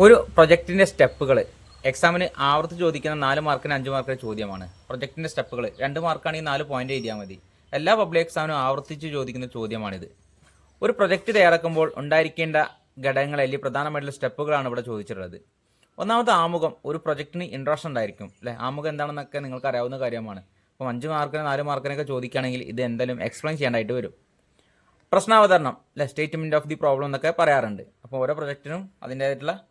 ഒരു പ്രൊജക്റ്റിന്റെ സ്റ്റെപ്പുകൾ എക്സാമിന് ആവർത്തി ചോദിക്കുന്ന നാല് മാർക്കിന് അഞ്ച് മാർക്കിന് ചോദ്യമാണ്. പ്രൊജക്റ്റിന്റെ സ്റ്റെപ്പുകൾ രണ്ട് മാർക്കാണെങ്കിൽ നാല് പോയിന്റ് എഴുതിയാൽ മതി. എല്ലാ പബ്ലിക് എക്സാമിനും ആവർത്തിച്ച് ചോദിക്കുന്ന ചോദ്യമാണിത്. ഒരു പ്രൊജക്ട് തയ്യാറാക്കുമ്പോൾ ഉണ്ടായിരിക്കേണ്ട ഘടകങ്ങൾ അല്ലെങ്കിൽ പ്രധാനമായിട്ടുള്ള സ്റ്റെപ്പുകളാണ് ഇവിടെ ചോദിച്ചിട്ടുള്ളത്. ഒന്നാമത്തെ ആമുഖം. ഒരു പ്രൊജക്ടിന് ഇൻട്രസ്റ്റ് ഉണ്ടായിരിക്കും. അല്ലേ? ആമുഖം എന്താണെന്നൊക്കെ നിങ്ങൾക്ക് അറിയാവുന്ന കാര്യമാണ്. അപ്പം അഞ്ച് മാർക്കിന് നാല് മാർക്കിനൊക്കെ ചോദിക്കുകയാണെങ്കിൽ ഇത് എന്തായാലും എക്സ്പ്ലെയിൻ ചെയ്യേണ്ടതായിട്ട് വരും. പ്രശ്നാവതരണം. അല്ലെ? സ്റ്റേറ്റ്മെന്റ് ഓഫ് ദി പ്രോബ്ലം എന്നൊക്കെ പറയാറുണ്ട്. അപ്പോൾ ഓരോ പ്രൊജക്റ്റിനും അതിന്റെതായിട്ടുള്ള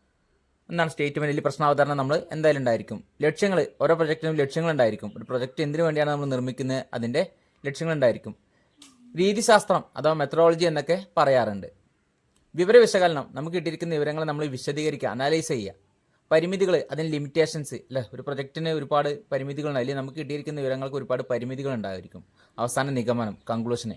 എന്താണ് സ്റ്റേറ്റ്മെന്റിൽ പ്രശ്നാവതരണം നമ്മൾ എന്തായാലും ഉണ്ടായിരിക്കും. ലക്ഷ്യങ്ങൾ ഓരോ പ്രൊജക്റ്റിനും ലക്ഷ്യങ്ങൾ ഉണ്ടായിരിക്കും. ഒരു പ്രൊജക്റ്റ് എന്തിനു വേണ്ടിയാണ് നമ്മൾ നിർമ്മിക്കുന്നത്? അതിന്റെ ലക്ഷ്യങ്ങൾ ഉണ്ടായിരിക്കും. രീതിശാസ്ത്രം അഥവാ മെത്തഡോളജി എന്നൊക്കെ പറയാറുണ്ട്. വിവര വിശകലനം നമുക്ക് കിട്ടിയിരിക്കുന്ന വിവരങ്ങൾ നമ്മൾ വിശദീകരിക്കുക അനാലൈസ് ചെയ്യുക. പരിമിതികൾ അതിന് ലിമിറ്റേഷൻസ് അല്ലേ? ഒരു പ്രൊജക്റ്റിന് ഒരുപാട് പരിമിതികളുണ്ട് അല്ലെങ്കിൽ നമുക്ക് കിട്ടിയിരിക്കുന്ന വിവരങ്ങൾക്ക് ഒരുപാട് പരിമിതികൾ ഉണ്ടായിരിക്കും. അവസാന നിഗമനം കൺക്ലൂഷന്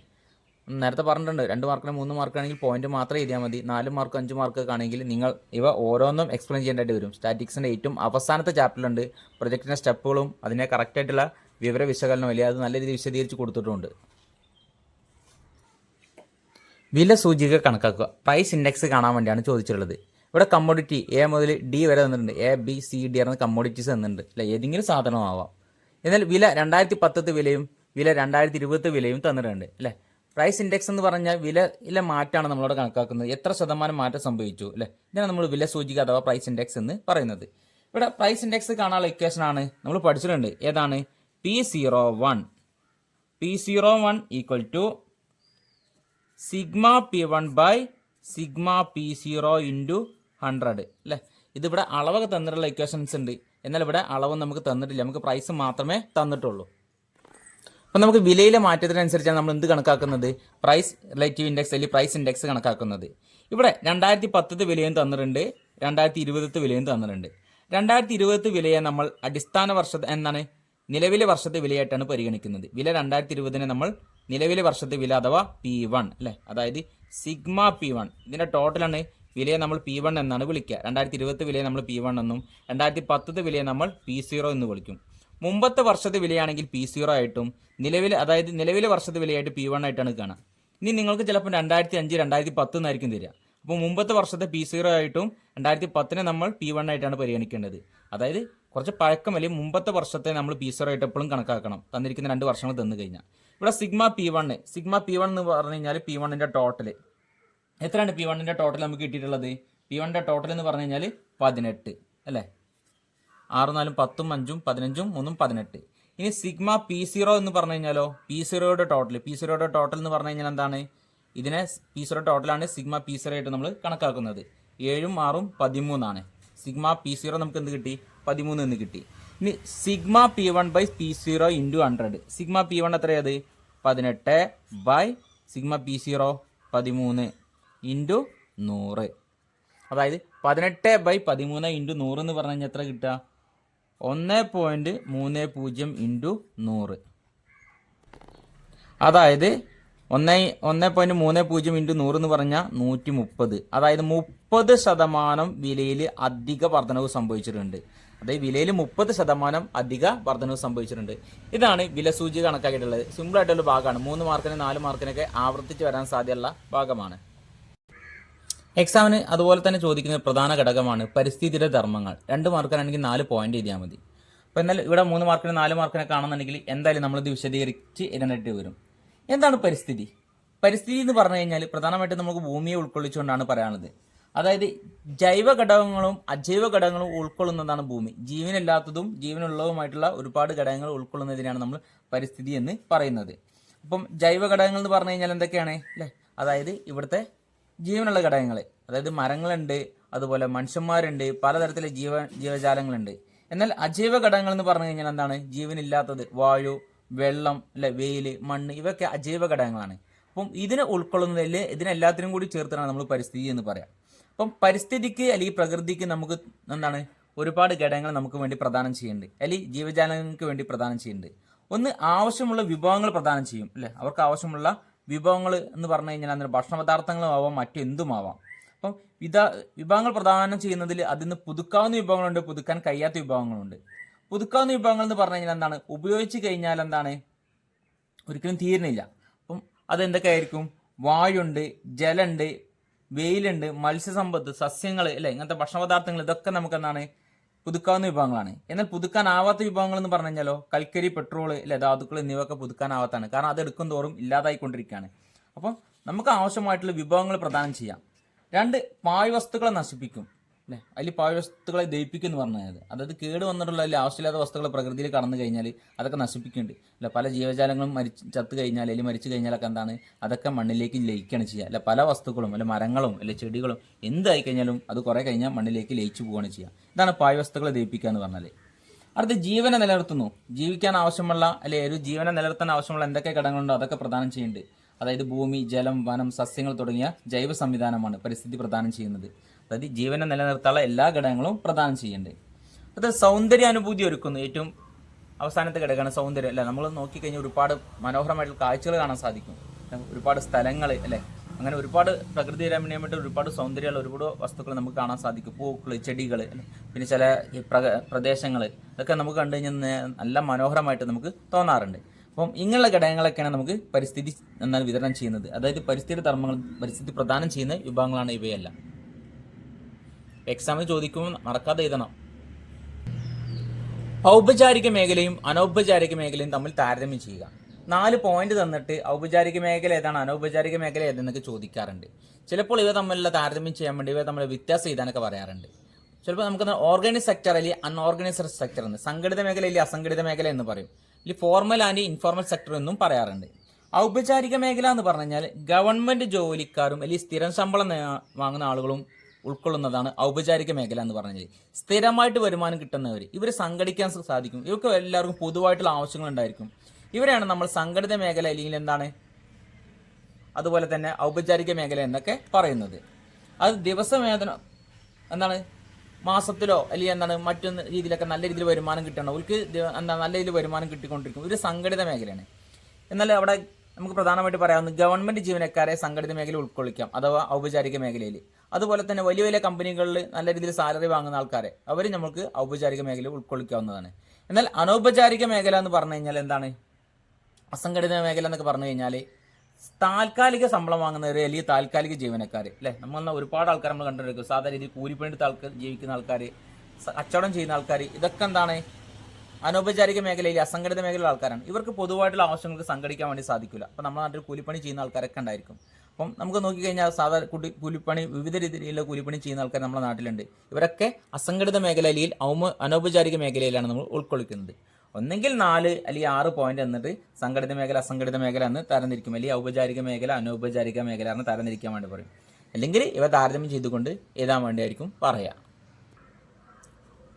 നേരത്തെ പറഞ്ഞിട്ടുണ്ട് രണ്ട് മാർക്കിന് മൂന്ന് മാർക്ക് ആണെങ്കിൽ പോയിന്റ് മാത്രം എഴുതിയാൽ മതി. നാല് മാർക്ക് അഞ്ച് മാർക്ക് ആണെങ്കിൽ നിങ്ങൾ ഇവ ഓരോന്നും എക്സ്പ്ലെയിൻ ചെയ്യേണ്ടതായിട്ട് വരും. സ്റ്റാറ്റിക്സിന്റെ ഏറ്റവും അവസാനത്തെ ചാപ്റ്ററിലുണ്ട് പ്രൊജക്റ്റിന്റെ സ്റ്റെപ്പുകളും അതിനെ കറക്റ്റായിട്ടുള്ള വിവര വിശകലനം അല്ലെങ്കിൽ അത് നല്ല രീതിയിൽ വിശദീകരിച്ച് കൊടുത്തിട്ടുണ്ട്. വില സൂചിക കണക്കാക്കുക. പ്രൈസ് ഇൻഡെക്സ് കാണാൻ വേണ്ടിയാണ് ചോദിച്ചിട്ടുള്ളത്. ഇവിടെ കമ്മോഡിറ്റി എ മുതൽ ഡി വരെ തന്നിട്ടുണ്ട്. എ ബി സി ഡി എന്ന കമ്മോഡിറ്റീസ് തന്നിട്ടുണ്ട്. അല്ലെ ഏതെങ്കിലും സാധനമാവാം. എന്നാൽ വില രണ്ടായിരത്തി പത്തത്തെ വിലയും വില രണ്ടായിരത്തി ഇരുപത്തി വിലയും തന്നിട്ടുണ്ട്. അല്ലെ പ്രൈസ് ഇൻഡെക്സ് എന്ന് പറഞ്ഞാൽ വില വിലയിലെ മാറ്റമാണ് നമ്മളോട് കണക്കാക്കുന്നത്. എത്ര ശതമാനം മാറ്റം സംഭവിച്ചു അല്ലെ? ഇതാണ് നമ്മൾ വില സൂചിക അഥവാ പ്രൈസ് ഇൻഡെക്സ് എന്ന് പറയുന്നത്. ഇവിടെ പ്രൈസ് ഇൻഡെക്സ് കാണാനുള്ള ഇക്വേഷൻ ആണ് നമ്മൾ പഠിച്ചിട്ടുണ്ട്. ഏതാണ്? P zero one P zero one equal to sigma P one by sigma P zero into hundred അല്ലേ? ഇതിവിടെ അളവൊക്കെ തന്നിട്ടുള്ള ഇക്വേഷൻസ് ഉണ്ട്. എന്നാൽ ഇവിടെ അളവ് നമുക്ക് തന്നിട്ടില്ല. നമുക്ക് പ്രൈസ് മാത്രമേ തന്നിട്ടുള്ളൂ. അപ്പം നമുക്ക് വിലയിലെ മാറ്റത്തിനനുസരിച്ചാണ് നമ്മൾ എന്ത് കണക്കാക്കുന്നത്? പ്രൈസ് റിലേറ്റീവ് ഇൻഡെക്സ് അല്ലെങ്കിൽ പ്രൈസ് ഇൻഡെക്സ് കണക്കാക്കുന്നത്. ഇവിടെ രണ്ടായിരത്തി പത്തത്തെ വിലയും തന്നിട്ടുണ്ട്. രണ്ടായിരത്തി ഇരുപതത്തെ വിലയും തന്നിട്ടുണ്ട്. രണ്ടായിരത്തി ഇരുപത് വിലയെ നമ്മൾ അടിസ്ഥാന വർഷ എന്താണ്? നിലവിലെ വർഷത്തെ വിലയായിട്ടാണ് പരിഗണിക്കുന്നത്. വില രണ്ടായിരത്തി ഇരുപതിനെ നമ്മൾ നിലവിലെ വർഷത്തെ വില അഥവാ പി വൺ അല്ലെ? അതായത് സിഗ്മ പി വൺ ഇതിന്റെ ടോട്ടലാണ് വിലയെ നമ്മൾ പി വൺ എന്നാണ് വിളിക്കുക. രണ്ടായിരത്തി ഇരുപത് വിലയെ നമ്മൾ പി വൺ എന്നും രണ്ടായിരത്തി പത്തത് വിലയെ നമ്മൾ പി സീറോ എന്ന് വിളിക്കും. മുമ്പത്തെ വർഷത്തെ വിലയാണെങ്കിൽ പി സീറോ ആയിട്ടും നിലവിലെ അതായത് നിലവിലെ വർഷത്തെ വിലയായിട്ട് പി വൺ ആയിട്ടാണ് കാണുക. ഇനി നിങ്ങൾക്ക് ചിലപ്പോൾ രണ്ടായിരത്തി അഞ്ച് രണ്ടായിരത്തി പത്ത് എന്നായിരിക്കും തരിക. അപ്പോൾ മുമ്പത്തെ വർഷത്തെ പി സീറോ ആയിട്ടും രണ്ടായിരത്തി പത്തിനെ നമ്മൾ പി വൺ ആയിട്ടാണ് പരിഗണിക്കേണ്ടത്. അതായത് കുറച്ച് പഴക്കം അല്ലെങ്കിൽ മുമ്പത്തെ വർഷത്തെ നമ്മൾ പി സീറോ ആയിട്ട് എപ്പോഴും കണക്കാക്കണം. തന്നിരിക്കുന്ന രണ്ട് വർഷങ്ങൾ തന്നു കഴിഞ്ഞാൽ. ഇവിടെ sigma P one sigma P one എന്ന് പറഞ്ഞു കഴിഞ്ഞാൽ പി വണ്ണിന്റെ ടോട്ടൽ എത്രയാണ് പി വണ്ണിന്റെ ടോട്ടൽ നമുക്ക് കിട്ടിയിട്ടുള്ളത്? പി വണ്ണിന്റെ ടോട്ടൽ എന്ന് പറഞ്ഞു കഴിഞ്ഞാൽ പതിനെട്ട് അല്ലേ? ആറ് നാലും പത്തും അഞ്ചും പതിനഞ്ചും മൂന്നും പതിനെട്ട്. ഇനി സിഗ്മ പി സീറോ എന്ന് പറഞ്ഞു കഴിഞ്ഞാലോ? പി സീറോയുടെ ടോട്ടൽ പി സീറോയുടെ ടോട്ടൽ എന്ന് പറഞ്ഞു കഴിഞ്ഞാൽ എന്താണ്? ഇതിനെ പി സീറോ ടോട്ടലാണ് സിഗ്മ പി സീറോ ആയിട്ട് നമ്മൾ കണക്കാക്കുന്നത്. ഏഴും ആറും പതിമൂന്നാണ്. സിഗ്മ പി സീറോ നമുക്ക് എന്ത് കിട്ടി? പതിമൂന്ന് എന്ന് കിട്ടി. ഇനി sigma P one by P zero into hundred sigma P one എത്രയത്? പതിനെട്ട് ബൈ സിഗ്മ പി സീറോ പതിമൂന്ന് ഇന്റു നൂറ്. അതായത് പതിനെട്ട് ബൈ പതിമൂന്ന് ഇന്റു നൂറ് എന്ന് പറഞ്ഞു കഴിഞ്ഞാൽ എത്ര കിട്ടുക? ഒന്ന് പോയിന്റ് മൂന്ന് പൂജ്യം ഇന്റു നൂറ്. അതായത് ഒന്ന് ഒന്ന് പോയിന്റ് മൂന്ന് പൂജ്യം ഇന്റു നൂറ് എന്ന് പറഞ്ഞാൽ നൂറ്റി മുപ്പത് അതായത് മുപ്പത് ശതമാനം വിലയിൽ അധിക വർധനവ് സംഭവിച്ചിട്ടുണ്ട്. അതായത് വിലയിൽ മുപ്പത് ശതമാനം അധിക വർധനവ് സംഭവിച്ചിട്ടുണ്ട്. ഇതാണ് വില സൂചിക കണക്കാക്കിയിട്ടുള്ളത്. സിമ്പിൾ ആയിട്ടുള്ള ഭാഗമാണ്. മൂന്ന് മാർക്കിന് നാല് മാർക്കിനൊക്കെ ആവർത്തിച്ച് വരാൻ സാധ്യതയുള്ള ഭാഗമാണ്. എക്സാമിന് അതുപോലെ തന്നെ ചോദിക്കുന്ന പ്രധാന ഘടകമാണ് പരിസ്ഥിതിയുടെ ധർമ്മങ്ങൾ. രണ്ട് മാർക്കിനാണെങ്കിൽ നാല് പോയിന്റ് എഴുതിയാൽ മതി. അപ്പോൾ എന്നാൽ ഇവിടെ മൂന്ന് മാർക്കിന് നാല് മാർക്കിനെ കാണുന്നുണ്ടെങ്കിൽ എന്തായാലും നമ്മളിത് വിശദീകരിച്ച് ഇരുന്നിട്ട് വരും. എന്താണ് പരിസ്ഥിതി? പരിസ്ഥിതി എന്ന് പറഞ്ഞു കഴിഞ്ഞാൽ പ്രധാനമായിട്ടും നമുക്ക് ഭൂമിയെ ഉൾക്കൊള്ളിച്ചുകൊണ്ടാണ് പറയാനുള്ളത്. അതായത് ജൈവ ഘടകങ്ങളും അജൈവ ഘടകങ്ങളും ഉൾക്കൊള്ളുന്നതാണ് ഭൂമി. ജീവനില്ലാത്തതും ജീവനുള്ളതുമായിട്ടുള്ള ഒരുപാട് ഘടകങ്ങൾ ഉൾക്കൊള്ളുന്നതിനാണ് നമ്മൾ പരിസ്ഥിതി എന്ന് പറയുന്നത്. അപ്പം ജൈവ ഘടകങ്ങൾ എന്ന് പറഞ്ഞു കഴിഞ്ഞാൽ എന്തൊക്കെയാണ്? അല്ലേ? അതായത് ഇവിടുത്തെ ജീവനുള്ള ഘടകങ്ങൾ അതായത് മരങ്ങളുണ്ട് അതുപോലെ മനുഷ്യന്മാരുണ്ട് പലതരത്തിലെ ജീവ ജീവജാലങ്ങളുണ്ട്. എന്നാൽ അജൈവ ഘടകങ്ങൾ എന്ന് പറഞ്ഞു കഴിഞ്ഞാൽ എന്താണ്? ജീവനില്ലാത്തത് വായു വെള്ളം അല്ലെ വെയിൽ മണ്ണ് ഇവയൊക്കെ അജൈവ ഘടകങ്ങളാണ്. അപ്പം ഇതിനെ ഉൾക്കൊള്ളുന്നതിൽ ഇതിനെല്ലാത്തിനും കൂടി ചേർത്താണ് നമ്മൾ പരിസ്ഥിതി എന്ന് പറയാം. അപ്പം പരിസ്ഥിതിക്ക് അല്ലെങ്കിൽ പ്രകൃതിക്ക് നമുക്ക് എന്താണ്? ഒരുപാട് ഘടകങ്ങൾ നമുക്ക് വേണ്ടി പ്രദാനം ചെയ്യുന്നുണ്ട്. അല്ലെങ്കിൽ ജീവജാലങ്ങൾക്ക് വേണ്ടി പ്രദാനം ചെയ്യുന്നുണ്ട്. ഒന്ന് ആവശ്യമുള്ള വിഭവങ്ങൾ പ്രദാനം ചെയ്യും അല്ലെ? അവർക്ക് ആവശ്യമുള്ള വിഭവങ്ങൾ എന്ന് പറഞ്ഞു കഴിഞ്ഞാൽ അതിന് ഭക്ഷണ പദാർത്ഥങ്ങളും ആവാം. മറ്റെന്തുമാവാം അപ്പം വിധ വിഭവങ്ങൾ പ്രദാനം ചെയ്യുന്നതിൽ അതിന് പുതുക്കാവുന്ന വിഭവങ്ങളുണ്ട് പുതുക്കാൻ കഴിയാത്ത വിഭവങ്ങളുണ്ട്. പുതുക്കാവുന്ന വിഭവങ്ങൾ എന്ന് പറഞ്ഞു കഴിഞ്ഞാൽ എന്താണ്? ഉപയോഗിച്ച് കഴിഞ്ഞാൽ എന്താണ്? ഒരിക്കലും തീരുന്നില്ല. അപ്പം അതെന്തൊക്കെ ആയിരിക്കും വായുണ്ട് ജലമുണ്ട് വെയിലുണ്ട് മത്സ്യസമ്പത്ത് സസ്യങ്ങൾ അല്ലെ? ഇങ്ങനത്തെ ഭക്ഷണ പദാർത്ഥങ്ങൾ ഇതൊക്കെ നമുക്ക് എന്താണ്? പുതുക്കാവുന്ന വിഭവങ്ങളാണ്. എന്നാൽ പുതുക്കാനാവാത്ത വിഭവങ്ങൾ എന്ന് പറഞ്ഞു കഴിഞ്ഞാലോ കൽക്കരി പെട്രോൾ അല്ലെ ധാതുക്കൾ എന്നിവയൊക്കെ പുതുക്കാനാവാത്താണ് കാരണം അത് എടുക്കും തോറും ഇല്ലാതായിക്കൊണ്ടിരിക്കുകയാണ്. അപ്പം നമുക്ക് ആവശ്യമായിട്ടുള്ള വിഭവങ്ങൾ പ്രദാനം ചെയ്യാം. രണ്ട് പായ് വസ്തുക്കളെ നശിപ്പിക്കും. അല്ലേ അതിൽ പാഴ് വസ്തുക്കളെ ദഹിപ്പിക്കും എന്ന് പറഞ്ഞത് അതായത് കേട് വന്നിട്ടുള്ള അതിൽ ആവശ്യമില്ലാത്ത വസ്തുക്കൾ പ്രകൃതിയിൽ കടന്നു കഴിഞ്ഞാൽ അതൊക്കെ നശിപ്പിക്കുന്നുണ്ട്. അല്ല പല ജീവജാലങ്ങളും മരിച്ച് ചത്ത് കഴിഞ്ഞാൽ അല്ലെങ്കിൽ മരിച്ചു കഴിഞ്ഞാലൊക്കെ എന്താണ്? അതൊക്കെ മണ്ണിലേക്ക് ലയിക്കുകയാണ് ചെയ്യുക. അല്ല പല വസ്തുക്കളും അല്ല മരങ്ങളും അല്ലെ ചെടികളും എന്തായി കഴിഞ്ഞാലും അത് കുറേ കഴിഞ്ഞാൽ മണ്ണിലേക്ക് ലയിച്ചു പോവുകയാണ് ചെയ്യുക. ഇതാണ് പാഴ് വസ്തുക്കളെ ദഹിപ്പിക്കുക എന്ന് പറഞ്ഞാൽ അടുത്ത് ജീവനെ നിലനിർത്തുന്നു. ജീവിക്കാൻ ആവശ്യമുള്ള അല്ലെ ഒരു ജീവനെ നിലനിർത്താൻ ആവശ്യമുള്ള എന്തൊക്കെ ഘടകങ്ങളുണ്ടോ അതൊക്കെ പ്രദാനം ചെയ്യുന്നുണ്ട്. അതായത് ഭൂമി ജലം വനം സസ്യങ്ങൾ തുടങ്ങിയ ജൈവ സംവിധാനമാണ് പരിസ്ഥിതി പ്രദാനം ചെയ്യുന്നത്. അതായത് ജീവനെ നിലനിർത്താനുള്ള എല്ലാ ഘടകങ്ങളും പ്രദാനം ചെയ്യേണ്ടത് അത് സൗന്ദര്യ അനുഭൂതി ഒരുക്കുന്നു. ഏറ്റവും അവസാനത്തെ ഘടകമാണ് സൗന്ദര്യം. അല്ലേ? നമ്മൾ നോക്കിക്കഴിഞ്ഞാൽ ഒരുപാട് മനോഹരമായിട്ടുള്ള കാഴ്ചകൾ കാണാൻ സാധിക്കും. ഒരുപാട് സ്ഥലങ്ങൾ അല്ലേ? അങ്ങനെ ഒരുപാട് പ്രകൃതി രമണീയമായിട്ട് ഒരുപാട് സൗന്ദര്യമുള്ള ഒരുപാട് വസ്തുക്കൾ നമുക്ക് കാണാൻ സാധിക്കും. പൂക്കൾ ചെടികൾ പിന്നെ ചില പ്രദേശങ്ങൾ ഇതൊക്കെ നമുക്ക് കണ്ടു കഴിഞ്ഞാൽ നല്ല മനോഹരമായിട്ട് നമുക്ക് തോന്നാറുണ്ട്. അപ്പം ഇങ്ങനെയുള്ള ഘടകങ്ങളൊക്കെയാണ് നമുക്ക് പരിസ്ഥിതി എന്നാൽ വിതരണം ചെയ്യുന്നത്. അതായത് പരിസ്ഥിതി ധർമ്മങ്ങൾ പരിസ്ഥിതി പ്രദാനം ചെയ്യുന്ന വിഭാഗങ്ങളാണ് ഇവയെല്ലാം. എക്സാമിന് ചോദിക്കുമ്പോൾ മറക്കാതെ എഴുതണം. ഔപചാരിക മേഖലയും അനൗപചാരിക മേഖലയും തമ്മിൽ താരതമ്യം ചെയ്യുക. നാല് പോയിന്റ് തന്നിട്ട് ഔപചാരിക മേഖല ഏതാണ്? അനൗപചാരിക മേഖല ഏതെന്നൊക്കെ ചോദിക്കാറുണ്ട്. ചിലപ്പോൾ ഇവ തമ്മിലുള്ള താരതമ്യം ചെയ്യാൻ വേണ്ടി ഇവ തമ്മിൽ വ്യത്യാസം ചെയ്താനൊക്കെ പറയാറുണ്ട്. ചിലപ്പോൾ നമുക്ക് ഓർഗനൈസ് സെക്ടർ അല്ലെങ്കിൽ അൺഓർഗനൈസ്ഡ് സെക്ടർ എന്ന്. സംഘടിത മേഖല അല്ലെങ്കിൽ അസംഘടിത മേഖല എന്ന് പറയും. അല്ലെങ്കിൽ ഫോർമൽ ആൻഡ് ഇൻഫോർമൽ സെക്ടർ എന്നും പറയാറുണ്ട്. ഔപചാരിക മേഖല എന്ന് പറഞ്ഞു കഴിഞ്ഞാൽ ഗവൺമെന്റ് ജോലിക്കാരും അല്ലെങ്കിൽ സ്ഥിരം ശമ്പളം വാങ്ങുന്ന ആളുകളും ഉൾക്കൊള്ളുന്നതാണ് ഔപചാരിക മേഖല എന്ന് പറഞ്ഞാൽ സ്ഥിരമായിട്ട് വരുമാനം കിട്ടുന്നവർ ഇവർ സംഘടിക്കാൻ സാധിക്കും. ഇവർക്ക് എല്ലാവർക്കും പൊതുവായിട്ടുള്ള ആവശ്യങ്ങൾ ഉണ്ടായിരിക്കും. ഇവരെയാണ് നമ്മൾ സംഘടിത മേഖല അല്ലെങ്കിൽ എന്താണ്? അതുപോലെ തന്നെ ഔപചാരിക മേഖല എന്നൊക്കെ പറയുന്നത്. അത് ദിവസവേതനം എന്താണ്? മാസത്തിലോ അല്ലെങ്കിൽ എന്താണ്? മറ്റൊന്ന് രീതിയിലൊക്കെ നല്ല രീതിയിൽ വരുമാനം കിട്ടണം. അവർക്ക് എന്താ നല്ല രീതിയിൽ വരുമാനം കിട്ടിക്കൊണ്ടിരിക്കും. ഒരു സംഘടിത മേഖലയാണ്. എന്നാൽ അവിടെ നമുക്ക് പ്രധാനമായിട്ട് പറയാവുന്ന ഗവൺമെന്റ് ജീവനക്കാരെ സംഘടിത മേഖല ഉൾക്കൊള്ളിക്കാം അഥവാ ഔപചാരിക മേഖലയിൽ. അതുപോലെ തന്നെ വലിയ വലിയ കമ്പനികളിൽ നല്ല രീതിയിൽ സാലറി വാങ്ങുന്ന ആൾക്കാരെ അവർ നമുക്ക് ഔപചാരിക മേഖല ഉൾക്കൊള്ളിക്കാവുന്നതാണ്. എന്നാൽ അനൗപചാരിക മേഖല എന്ന് പറഞ്ഞു കഴിഞ്ഞാൽ എന്താണ്? അസംഘടിത മേഖല എന്നൊക്കെ പറഞ്ഞു കഴിഞ്ഞാൽ താൽക്കാലിക ശമ്പളം വാങ്ങുന്നവർ അല്ലെങ്കിൽ താൽക്കാലിക ജീവനക്കാർ അല്ലേ? നമ്മൾ ഒരുപാട് ആൾക്കാർ നമ്മൾ കണ്ടിരിക്കും സാധാരണ രീതിയിൽ കൂലിപ്പണിയെടുത്ത ആൾക്കാർ ജീവിക്കുന്ന ആൾക്കാർ കച്ചവടം ചെയ്യുന്ന ആൾക്കാർ ഇതൊക്കെ എന്താണ്? അനൗപചാരിക മേഖലയിൽ അസംഘടിത മേഖലയിലുള്ള ആൾക്കാരാണ്. ഇവർക്ക് പൊതുവായിട്ടുള്ള ആവശ്യങ്ങൾക്ക് സംഘടിക്കാൻ വേണ്ടി സാധിക്കില്ല. അപ്പോൾ നമ്മുടെ നാട്ടിൽ കൂലിപ്പണി ചെയ്യുന്ന ആൾക്കാരൊക്കെ ഉണ്ടായിരിക്കും. അപ്പം നമുക്ക് നോക്കിക്കഴിഞ്ഞാൽ സാധാരണ കുട്ടി കൂലിപ്പണി വിവിധ രീതിയിലുള്ള കൂലിപ്പണി ചെയ്യുന്ന ആൾക്കാർ നമ്മുടെ നാട്ടിലുണ്ട്. ഇവരൊക്കെ അസംഘടിത മേഖലയിൽ ഔമ അനൗപചാരിക മേഖലയിലാണ് നമ്മൾ ഉൾക്കൊള്ളിക്കുന്നത്. ഒന്നെങ്കിൽ നാല് അല്ലെങ്കിൽ ആറ് പോയിന്റ് എന്നിട്ട് സംഘടിത മേഖല അസംഘടിത മേഖല എന്ന് തരംതിരിക്കും. അല്ലെങ്കിൽ ഔപചാരിക മേഖല അനൗപചാരിക മേഖല എന്ന് തരംതിരിക്കാൻ വേണ്ടി പറയും. അല്ലെങ്കിൽ ഇവ താരതമ്യം ചെയ്തുകൊണ്ട് എഴുതാൻ വേണ്ടിയായിരിക്കും പറയുക.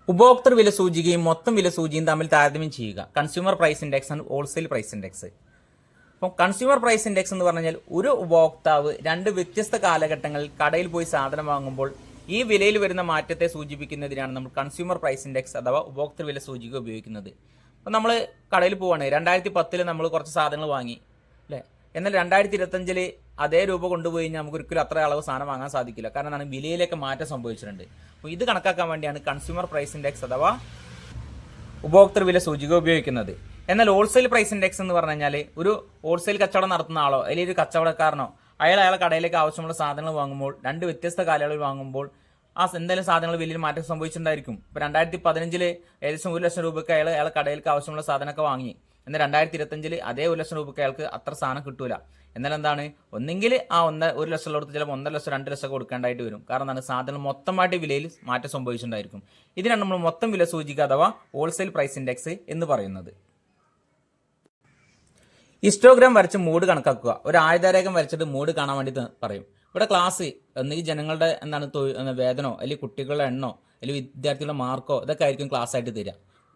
ഉപഭോക്തൃ വില സൂചികയും മൊത്തം വില സൂചിയും തമ്മിൽ താരതമ്യം ചെയ്യുക. Consumer price index and wholesale price index അപ്പം കൺസ്യൂമർ പ്രൈസ് ഇൻഡെക്സ് എന്ന് പറഞ്ഞാൽ ഒരു ഉപഭോക്താവ് രണ്ട് വ്യത്യസ്ത കാലഘട്ടങ്ങളിൽ കടയിൽ പോയി സാധനം വാങ്ങുമ്പോൾ ഈ വിലയിൽ വരുന്ന മാറ്റത്തെ സൂചിപ്പിക്കുന്നതിനാണ് നമ്മൾ കൺസ്യൂമർ പ്രൈസ് ഇൻഡെക്സ് അഥവാ ഉപഭോക്തൃ വില സൂചിക ഉപയോഗിക്കുന്നത്. അപ്പം നമ്മൾ കടയിൽ പോവാണ് രണ്ടായിരത്തി പത്തിൽ നമ്മൾ കുറച്ച് സാധനങ്ങൾ വാങ്ങി അല്ലേ? എന്നാൽ രണ്ടായിരത്തി ഇരുപത്തഞ്ചിൽ അതേ രൂപ കൊണ്ടുപോയി കഴിഞ്ഞാൽ നമുക്ക് ഒരിക്കലും അത്ര അളവ് സാധനം വാങ്ങാൻ സാധിക്കില്ല. കാരണം എന്താണ്? വിലയിലേക്ക് മാറ്റം സംഭവിച്ചിട്ടുണ്ട്. അപ്പോൾ ഇത് കണക്കാക്കാൻ വേണ്ടിയാണ് കൺസ്യൂമർ പ്രൈസ് ഇൻഡെക്സ് അഥവാ ഉപഭോക്തൃ വില സൂചിക ഉപയോഗിക്കുന്നത്. എന്നാൽ ഹോൾസെയിൽ പ്രൈസ് ഇൻഡെക്സ് എന്ന് പറഞ്ഞു കഴിഞ്ഞാൽ ഒരു ഹോൾസെയിൽ കച്ചവടം നടത്തുന്ന ആളോ അല്ലെങ്കിൽ ഒരു കച്ചവടക്കാരനോ അയാൾ അയാളെ കടയിലേക്ക് ആവശ്യമുള്ള സാധനങ്ങൾ വാങ്ങുമ്പോൾ രണ്ട് വ്യത്യസ്ത കാലയളവിൽ വാങ്ങുമ്പോൾ ആ എന്തെങ്കിലും സാധനങ്ങൾ വലിയ മാറ്റം സംഭവിച്ചിട്ടുണ്ടായിരിക്കും. ഇപ്പോൾ രണ്ടായിരത്തി പതിനഞ്ചിൽ ഏകദേശം ഒരു ലക്ഷം രൂപയ്ക്ക് അയാൾ അയാളെ കടയിലേക്ക് ആവശ്യമുള്ള സാധനമൊക്കെ വാങ്ങി. എന്നാൽ രണ്ടായിരത്തി ഇരുപത്തഞ്ചിൽ അതേ ഒരു ലക്ഷം രൂപയ്ക്ക് അയാൾക്ക് അത്ര സാധനം കിട്ടൂല. എന്നാൽ എന്താണ്? ഒന്നെങ്കിൽ ആ ഒന്ന് ഒരു ലക്ഷം കൊടുത്ത് ചിലപ്പോൾ ഒന്നര ലക്ഷം രണ്ട് ലക്ഷം കൊടുക്കേണ്ടതായിട്ട് വരും. കാരണം എന്താണ്? സാധനം മൊത്തമായിട്ട് വിലയിൽ മാറ്റം സംഭവിച്ചിട്ടുണ്ടായിരിക്കും. ഇതിനാണ് നമ്മൾ മൊത്തം വില സൂചിക അഥവാ ഹോൾസെയിൽ പ്രൈസ് ഇൻഡെക്സ് എന്ന് പറയുന്നത്. ഹിസ്റ്റോഗ്രാം വരച്ച് മൂഡ് കണക്കാക്കുക. ഒരു ആയുധാരേഖം വരച്ചിട്ട് മൂഡ് കാണാൻ വേണ്ടി പറയും. ഇവിടെ ക്ലാസ് ഒന്നുകിൽ ജനങ്ങളുടെ എന്താണ് വേതനോ അല്ലെങ്കിൽ കുട്ടികളുടെ എണ്ണോ അല്ലെങ്കിൽ വിദ്യാർത്ഥികളുടെ മാർക്കോ ഇതൊക്കെ ആയിരിക്കും ക്ലാസ് ആയിട്ട് തരിക.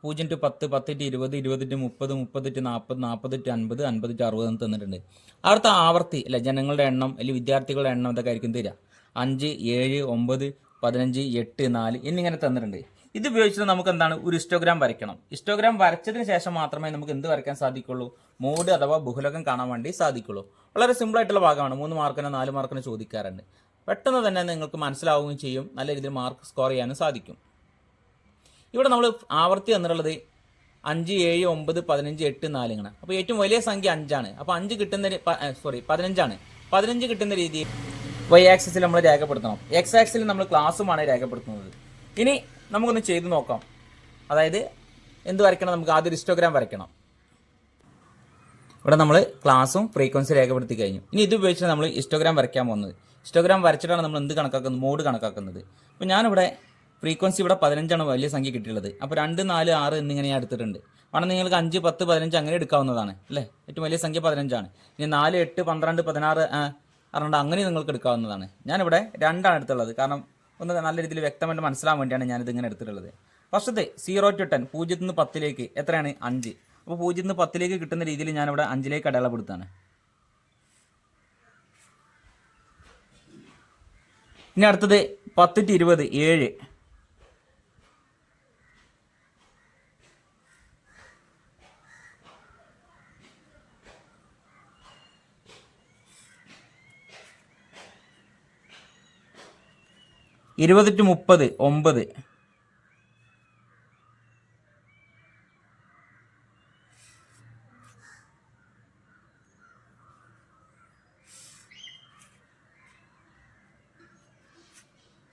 പൂജ്യം ടു പത്ത് പത്ത് ഇരുപത് ഇരുപത് ടു മുപ്പത് മുപ്പത് ടു നാൽപ്പത് നാൽപ്പത് ടു അൻപത് അൻപത് ടു അറുപത് എന്ന് തന്നിട്ടുണ്ട്. അവിടുത്തെ ആവർത്തി അല്ലെ ജനങ്ങളുടെ എണ്ണം അല്ലെങ്കിൽ വിദ്യാർത്ഥികളുടെ എണ്ണം ഇതൊക്കെ ആയിരിക്കും തരിക. അഞ്ച് ഏഴ് ഒമ്പത് പതിനഞ്ച് എട്ട് നാല് എന്നിങ്ങനെ തന്നിട്ടുണ്ട്. ഇത് ഉപയോഗിച്ചിട്ട് നമുക്ക് എന്താണ്? ഒരു ഹിസ്റ്റോഗ്രാം വരയ്ക്കണം. ഹിസ്റ്റോഗ്രാം വരച്ചതിന് ശേഷം മാത്രമേ നമുക്ക് എന്ത് വരയ്ക്കാൻ സാധിക്കുള്ളൂ? മൂഡ് അഥവാ ബഹുലകം കാണാൻ വേണ്ടി സാധിക്കുള്ളൂ. വളരെ സിമ്പിൾ ആയിട്ടുള്ള ഭാഗമാണ്. മൂന്ന് മാർക്കിനോ നാല് മാർക്കിനോ ചോദിക്കാറുണ്ട്. പെട്ടെന്ന് തന്നെ നിങ്ങൾക്ക് മനസ്സിലാവുകയും ചെയ്യും. നല്ല രീതിയിൽ മാർക്ക് സ്കോർ ചെയ്യാനും സാധിക്കും. ഇവിടെ നമ്മൾ ആവർത്തി തന്നിട്ടുള്ളത് അഞ്ച് ഏഴ് ഒമ്പത് പതിനഞ്ച് എട്ട് നാല് ഇങ്ങനെ അപ്പോൾ ഏറ്റവും വലിയ സംഖ്യ അഞ്ചാണ്. അപ്പോൾ അഞ്ച് കിട്ടുന്ന സോറി പതിനഞ്ചാണ്. പതിനഞ്ച് കിട്ടുന്ന രീതിയിൽ വൈ ആക്സിൽ നമ്മൾ രേഖപ്പെടുത്തണം. എക്സ് ആക്സിൽ നമ്മൾ ക്ലാസ്സുമാണ് രേഖപ്പെടുത്തുന്നത്. ഇനി നമുക്കൊന്ന് ചെയ്തു നോക്കാം. അതായത് എന്ത് വരയ്ക്കണം? നമുക്ക് ആദ്യം ഹിസ്റ്റോഗ്രാം വരയ്ക്കണം. ഇവിടെ നമ്മൾ ക്ലാസ്സും ഫ്രീക്വൻസി രേഖപ്പെടുത്തി കഴിഞ്ഞു. ഇനി ഇത് ഉപയോഗിച്ചാണ് നമ്മൾ ഹിസ്റ്റോഗ്രാം വരയ്ക്കാൻ പോകുന്നത്. ഹിസ്റ്റോഗ്രാം വരച്ചിട്ടാണ് നമ്മൾ എന്ത് കണക്കാക്കുന്നത്? മോഡ് കണക്കാക്കുന്നത്. അപ്പോൾ ഞാനിവിടെ ഫ്രീക്വൻസി ഇവിടെ പതിനഞ്ചാണ് വലിയ സംഖ്യ കിട്ടിയുള്ളത് അപ്പോൾ രണ്ട് നാല് ആറ് എന്നിങ്ങനെ ഞാൻ എടുത്തിട്ടുണ്ട്. വേണം നിങ്ങൾക്ക് അഞ്ച് പത്ത് പതിനഞ്ച് അങ്ങനെ എടുക്കാവുന്നതാണ് അല്ലേ? ഏറ്റവും വലിയ സംഖ്യ പതിനഞ്ചാണ്. ഇനി നാല് എട്ട് പന്ത്രണ്ട് പതിനാറ് അറുണ്ട് അങ്ങനെ നിങ്ങൾക്ക് എടുക്കാവുന്നതാണ്. ഞാനിവിടെ രണ്ടാണ് എടുത്തുള്ളത് കാരണം ഒന്ന് നല്ല രീതിയിൽ വ്യക്തമായിട്ട് മനസ്സിലാൻ വേണ്ടിയാണ് ഞാനിത് ഇങ്ങനെ എടുത്തിട്ടുള്ളത്. ഫസ്റ്റത്തെ സീറോ ടു ടെൻ പൂജ്യത്തിൽ നിന്ന് പത്തിലേക്ക് എത്രയാണ്? അഞ്ച്. അപ്പോൾ പൂജ്യത്തിൽ നിന്ന് പത്തിലേക്ക് കിട്ടുന്ന രീതിയിൽ ഞാനിവിടെ അഞ്ചിലേക്ക് അടയാളപ്പെടുത്താണ് ഇനി അടുത്തത് പത്ത് ടു ഇരുപത് ഏഴ്. ഇരുപത് ടു മുപ്പത് ഒമ്പത്.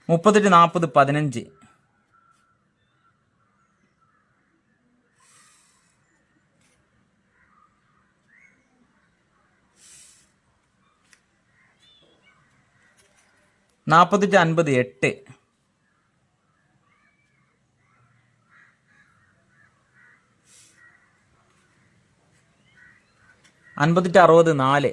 മുപ്പത് ടു നാൽപ്പത് പതിനഞ്ച്. നാൽപ്പത് ടു അൻപത് എട്ട് അൻപത്തെട്ട് അറുപത് നാല്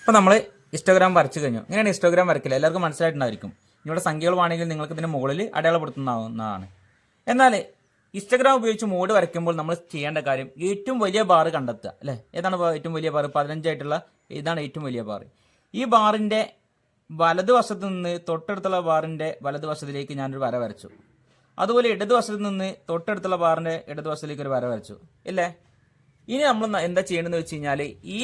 ഇപ്പം നമ്മൾ ഇൻസ്റ്റാഗ്രാം വരച്ചു കഴിഞ്ഞു. ഇങ്ങനെയാണ് ഇൻസ്റ്റാഗ്രാം വരക്കില്ല എല്ലാവർക്കും മനസ്സിലായിട്ടുണ്ടായിരിക്കും. ഇവിടെ സംഖ്യകൾ വേണമെങ്കിൽ നിങ്ങൾക്ക് ഇതിന് മുകളിൽ അടയാളപ്പെടുത്തുന്നതാണ് എന്നാൽ ഇൻസ്റ്റാഗ്രാം ഉപയോഗിച്ച് മോഡ് വരയ്ക്കുമ്പോൾ നമ്മൾ ചെയ്യേണ്ട കാര്യം ഏറ്റവും വലിയ ബാർ കണ്ടെത്തുക അല്ലേ? ഏതാണ് ഏറ്റവും വലിയ ബാർ പതിനഞ്ചായിട്ടുള്ള ഇതാണ് ഏറ്റവും വലിയ ബാർ ഈ ബാറിന്റെ വലതുവശത്ത് നിന്ന് തൊട്ടടുത്തുള്ള ബാറിന്റെ വലതുവശത്തിലേക്ക് ഞാനൊരു വര വരച്ചു. അതുപോലെ ഇടതുവശത്ത് നിന്ന് തൊട്ടടുത്തുള്ള ബാറിന്റെ ഇടതുവശത്തിലേക്ക് ഒരു വര വരച്ചു ഇല്ലേ? ഇനി നമ്മൾ എന്താ ചെയ്യേണ്ടതെന്ന് വെച്ച് കഴിഞ്ഞാൽ ഈ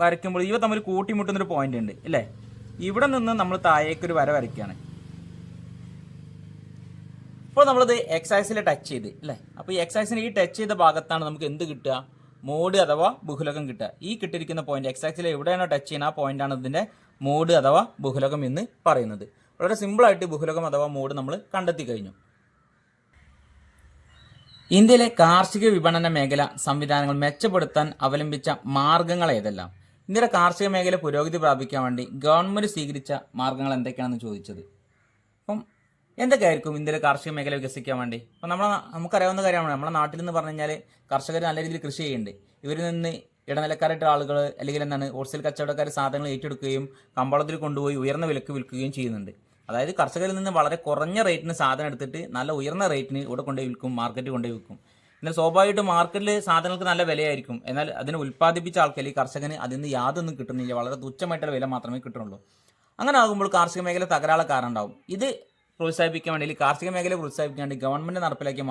വരയ്ക്കുമ്പോൾ ഇവ തമ്മിൽ കൂട്ടിമുട്ടുന്നൊരു പോയിന്റ് ഉണ്ട് ഇല്ലേ? ഇവിടെ നിന്ന് നമ്മൾ താഴേക്കൊരു വര വരയ്ക്കുകയാണ്. ഇപ്പോൾ നമ്മളത് എക്സൈസിൽ ടച്ച് ചെയ്ത് അല്ലേ? അപ്പോൾ ഈ എക്സൈസിന് ഈ ടച്ച് ചെയ്ത ഭാഗത്താണ് നമുക്ക് എന്ത് കിട്ടുക? മോഡ് അഥവാ ബഹുലകം കിട്ടുക. ഈ കിട്ടിയിരിക്കുന്ന പോയിന്റ് എക്സൈസിൽ എവിടെയാണോ ടച്ച് ചെയ്യുന്ന ആ പോയിന്റാണ് ഇതിന്റെ മോഡ് അഥവാ ബഹുലകം എന്ന് പറയുന്നത്. വളരെ സിമ്പിളായിട്ട് ബഹുലകം അഥവാ മോഡ് നമ്മൾ കണ്ടെത്തി കഴിഞ്ഞു. ഇന്ത്യയിലെ കാർഷിക വിപണന മേഖല സംവിധാനങ്ങൾ മെച്ചപ്പെടുത്താൻ അവലംബിച്ച മാർഗങ്ങൾ ഏതെല്ലാം? ഇന്ത്യയുടെ കാർഷിക മേഖല പുരോഗതി പ്രാപിക്കാൻ വേണ്ടി ഗവൺമെന്റ് സ്വീകരിച്ച മാർഗങ്ങൾ എന്തൊക്കെയാണെന്ന് ചോദിച്ചത്? എന്തൊക്കെയായിരിക്കും ഇന്ത്യയിലെ കാർഷിക മേഖല വികസിക്കാൻ വേണ്ടി? അപ്പോൾ നമ്മളെ നമുക്കറിയാവുന്ന കാര്യമാണ്. നമ്മുടെ നാട്ടിൽ നിന്ന് പറഞ്ഞു കഴിഞ്ഞാൽ കർഷകർ നല്ല രീതിയിൽ കൃഷി ചെയ്യുന്നുണ്ട്. ഇവരിൽ നിന്ന് ഇടനിലക്കാരായിട്ട് ആളുകൾ അല്ലെങ്കിൽ എന്താണ് ഹോൾസെയിൽ കച്ചവടക്കാർ സാധനങ്ങൾ ഏറ്റെടുക്കുകയും കമ്പോളത്തിൽ കൊണ്ടുപോയി ഉയർന്ന വിലക്ക് വിൽക്കുകയും ചെയ്യുന്നുണ്ട്. അതായത് കർഷകരിൽ നിന്ന് വളരെ കുറഞ്ഞ റേറ്റിന് സാധനം എടുത്തിട്ട് നല്ല ഉയർന്ന റേറ്റിന് ഇവിടെ കൊണ്ടുപോയി വിൽക്കും മാർക്കറ്റിൽ കൊണ്ടുപോയി വിൽക്കും. എന്നാൽ സ്വാഭാവികമായിട്ടും മാർക്കറ്റിൽ സാധനങ്ങൾക്ക് നല്ല വിലയായിരിക്കും. എന്നാൽ അതിനെ ഉൽപ്പാദിപ്പിച്ച ആൾക്കാർ ഈ കർഷകന് അതിൽ നിന്ന് യാതൊന്നും കിട്ടുന്നില്ല. വളരെ തുച്ഛമായിട്ടുള്ള വില മാത്രമേ കിട്ടുന്നുള്ളൂ. അങ്ങനെ ആകുമ്പോൾ കാർഷിക മേഖല തകരാളെ കാരണം ഉണ്ടാവും. ഇത് പ്രോത്സാഹിപ്പിക്കാൻ വേണ്ടി കാർഷിക മേഖലയെ പ്രോത്സാഹിപ്പിക്കാൻ വേണ്ടി ഗവൺമെന്റ് നടപ്പിലാക്കിയ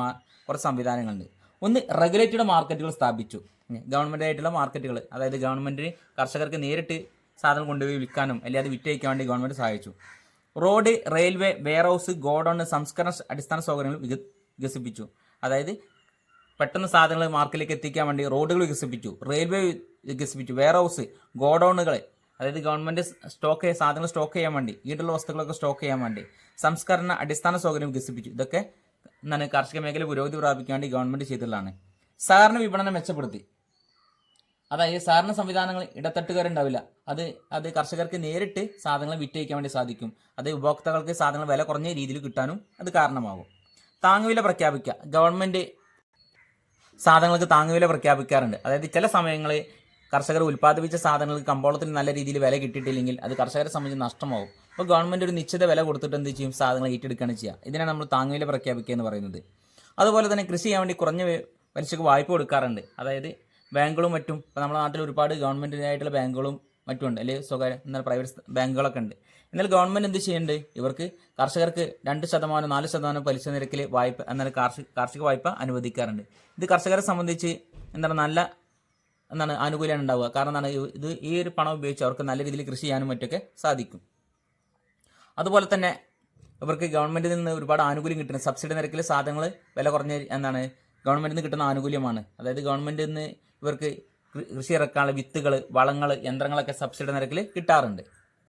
കുറച്ച് സംവിധാനങ്ങളുണ്ട്. ഒന്ന് റെഗുലേറ്റഡ് മാർക്കറ്റുകൾ സ്ഥാപിച്ചു. ഗവൺമെന്റ് ആയിട്ടുള്ള മാർക്കറ്റുകൾ അതായത് ഗവൺമെന്റിന് കർഷകർക്ക് നേരിട്ട് സാധനം കൊണ്ടുപോയി വിൽക്കാനും അല്ലെങ്കിൽ അത് വിറ്റഴിക്കാൻ വേണ്ടി ഗവൺമെന്റ് സഹായിച്ചു. റോഡ് റെയിൽവേ വെയർഹൗസ് ഗോഡൌൺ സംസ്കരണ അടിസ്ഥാന സൗകര്യങ്ങൾ വിക- വികസിപ്പിച്ചു. അതായത് പെട്ടെന്ന് സാധനങ്ങൾ മാർക്കറ്റിലേക്ക് എത്തിക്കാൻ വേണ്ടി റോഡുകൾ വികസിപ്പിച്ചു. റെയിൽവേ വികസിപ്പിച്ചു. വെയർഹൗസ് ഗോഡൌണുകൾ അതായത് ഗവൺമെന്റ് സ്റ്റോക്ക് സാധനങ്ങൾ സ്റ്റോക്ക് ചെയ്യാൻ വേണ്ടി വീട്ടിലുള്ള വസ്തുക്കളൊക്കെ സ്റ്റോക്ക് ചെയ്യാൻ വേണ്ടി സംസ്കരണ അടിസ്ഥാന സൗകര്യം വികസിപ്പിച്ചു. ഇതൊക്കെ എന്താണ് കാർഷിക മേഖല പുരോഗതി പ്രാപിക്കാൻ വേണ്ടി ഗവൺമെന്റ് ചെയ്തിട്ടുള്ളതാണ്. സഹകരണ വിപണനം മെച്ചപ്പെടുത്തി. അതായത് സഹകരണ സംവിധാനങ്ങൾ ഇടത്തട്ടുകാരുണ്ടാവില്ല. അത് അത് കർഷകർക്ക് നേരിട്ട് സാധനങ്ങൾ വിറ്റഴിക്കാൻ വേണ്ടി സാധിക്കും. അത് ഉപഭോക്താക്കൾക്ക് സാധനങ്ങൾ വില കുറഞ്ഞ രീതിയിൽ കിട്ടാനും അത് കാരണമാകും താങ്ങുവില പ്രഖ്യാപിക്കുക ഗവൺമെന്റ് സാധനങ്ങൾക്ക് താങ്ങുവില പ്രഖ്യാപിക്കാറുണ്ട്. അതായത് ചില സമയങ്ങളിൽ കർഷകർ ഉൽപ്പാദിപ്പിച്ച സാധനങ്ങൾക്ക് കമ്പോളത്തിന് നല്ല രീതിയിൽ വില കിട്ടിയിട്ടില്ലെങ്കിൽ അത് കർഷകരെ സംബന്ധിച്ച് നഷ്ടമാവും. അപ്പോൾ ഗവൺമെന്റ് ഒരു നിശ്ചിത വില കൊടുത്തിട്ട് എന്ത് ചെയ്യും? സാധനങ്ങൾ ഏറ്റെടുക്കുകയാണ് ചെയ്യുക ഇതിനാണ് നമ്മൾ താങ്ങുവില പ്രഖ്യാപിക്കുക എന്ന് പറയുന്നത്. അതുപോലെ തന്നെ കൃഷി ചെയ്യാൻ വേണ്ടി കുറഞ്ഞ പലിശക്ക് വായ്പ കൊടുക്കാറുണ്ട്. അതായത് ബാങ്കുകളും മറ്റും ഇപ്പോൾ നമ്മുടെ നാട്ടിൽ ഒരുപാട് ഗവൺമെന്റിനായിട്ടുള്ള ബാങ്കുകളും മറ്റും ഉണ്ട്. അല്ലെങ്കിൽ സ്വകാര്യ എന്നാൽ പ്രൈവറ്റ് ബാങ്കുകളൊക്കെ ഉണ്ട്. എന്നാൽ ഗവൺമെന്റ് എന്ത് ചെയ്യുന്നുണ്ട്? ഇവർക്ക് കർഷകർക്ക് രണ്ട് ശതമാനം നാല് ശതമാനം പലിശ നിരക്കിൽ വായ്പ എന്നാൽ കാർഷിക കാർഷിക വായ്പ അനുവദിക്കാറുണ്ട്. ഇത് കർഷകരെ സംബന്ധിച്ച് എന്താണ് നല്ല എന്താണ് ആനുകൂല്യമാണ് ഉണ്ടാവുക. കാരണം എന്താണ്? ഇത് ഈ ഒരു പണം ഉപയോഗിച്ച് അവർക്ക് നല്ല രീതിയിൽ കൃഷി ചെയ്യാനും മറ്റൊക്കെ സാധിക്കും. അതുപോലെ തന്നെ ഇവർക്ക് ഗവൺമെന്റിൽ നിന്ന് ഒരുപാട് ആനുകൂല്യം കിട്ടുന്ന. സബ്സിഡി നിരക്കിൽ സാധനങ്ങൾ വില കുറഞ്ഞ എന്താണ്? ഗവൺമെന്റിൽ നിന്ന് കിട്ടുന്ന ആനുകൂല്യമാണ്. അതായത് ഗവൺമെന്റിൽ നിന്ന് ഇവർക്ക് കൃഷി ഇറക്കാനുള്ള വിത്തുകൾ വളങ്ങൾ യന്ത്രങ്ങളൊക്കെ സബ്സിഡി നിരക്കിൽ കിട്ടാറുണ്ട്.